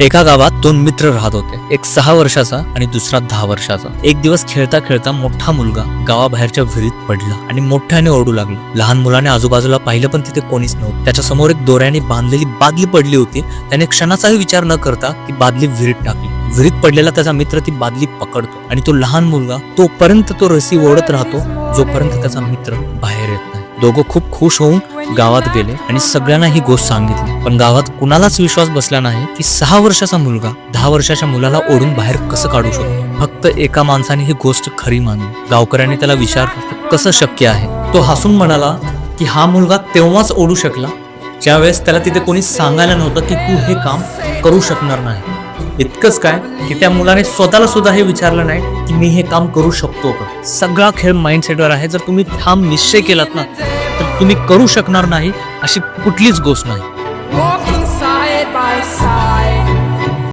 एका गावात दोन मित्र राहत होते. एक सहा वर्षाचा आणि दुसरा दहा वर्षाचा. एक दिवस खेळता खेळता मोठा मुलगा गावाबाहेरच्या विहिरीत पडला आणि मोठ्याने ओढू लागला. लहान मुलाने आजूबाजूला पाहिलं पण तिथे कोणीच नव्हतं. त्याच्यासमोर एक दोऱ्याने बांधलेली बादली पडली होती. त्याने क्षणाचाही विचार न करता ती बादली विहिरीत टाकली. विहिरीत पडलेला त्याचा मित्र ती बादली पकडतो आणि तो लहान मुलगा तोपर्यंत तो रसी ओढत राहतो जोपर्यंत त्याचा मित्र बाहेर येत नाही. दोघं खूप खुश होऊन गावात गेले आणि सगळ्यांना ही गोष्ट सांगितली. पण गावात कुणालाच विश्वास बसला नाही की सहा वर्षाचा मुलगा दहा वर्षाच्या मुलाला ओढून बाहेर कसं काढू शकतो? फक्त एका माणसाने ही गोष्ट खरी मानली. गावकऱ्यांनी त्याला विचारलं कसं शक्य आहे? तो हसून म्हणाला की हा मुलगा तेव्हाच ओढू शकला ज्यावेळेस त्याला तिथे कोणी सांगायला नव्हतं की तू हे काम करू शकणार नाही. इतकंच काय की त्या मुलाने स्वतःला सुद्धा हे विचारलं नाही की मी हे काम करू शकतो का? सगळा खेळ माइंडसेटवर आहे. जर तुम्ही ठाम निश्चय केलात ना तुम्ही करू शकणार नाही अशी कुठलीच गोष्ट नाही.